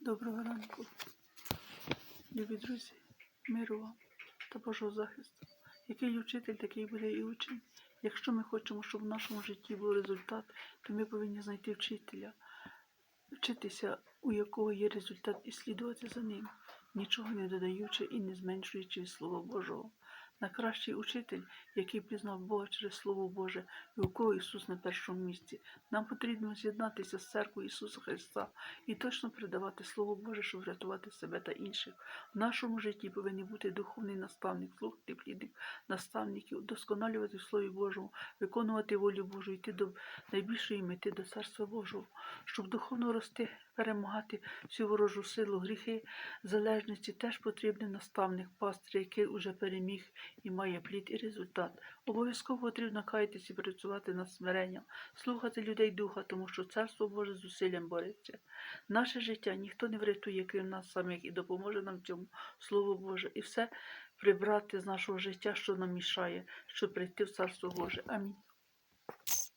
Доброго ранку, любі друзі, миру вам та Божого захисту. Який учитель, такий буде і учень. Якщо ми хочемо, щоб в нашому житті був результат, то ми повинні знайти вчителя, вчитися, у якого є результат, і слідувати за ним, нічого не додаючи і не зменшуючи Слова Божого. Найкращий учитель, який пізнав Бога через Слово Боже, і у кого Ісус на першому місці. Нам потрібно з'єднатися з церквою Ісуса Христа і точно передавати Слово Боже, щоб врятувати себе та інших. В нашому житті повинен бути духовний наставник, слухати плідних наставників, досконалювати в Слові Божому, виконувати волю Божу, йти до найбільшої мети до Царства Божого, щоб духовно рости, перемагати всю ворожу силу, гріхи, залежності, теж потрібний наставник, пастир, який уже переміг і має плід і результат. Обов'язково потрібно каятися і працювати над смиренням, слухати людей духа, тому що Царство Боже з усиллям бореться. Наше життя ніхто не врятує, крім нас самих, і допоможе нам цьому Слово Боже, і все прибрати з нашого життя, що нам мішає, щоб прийти в Царство Боже. Амінь.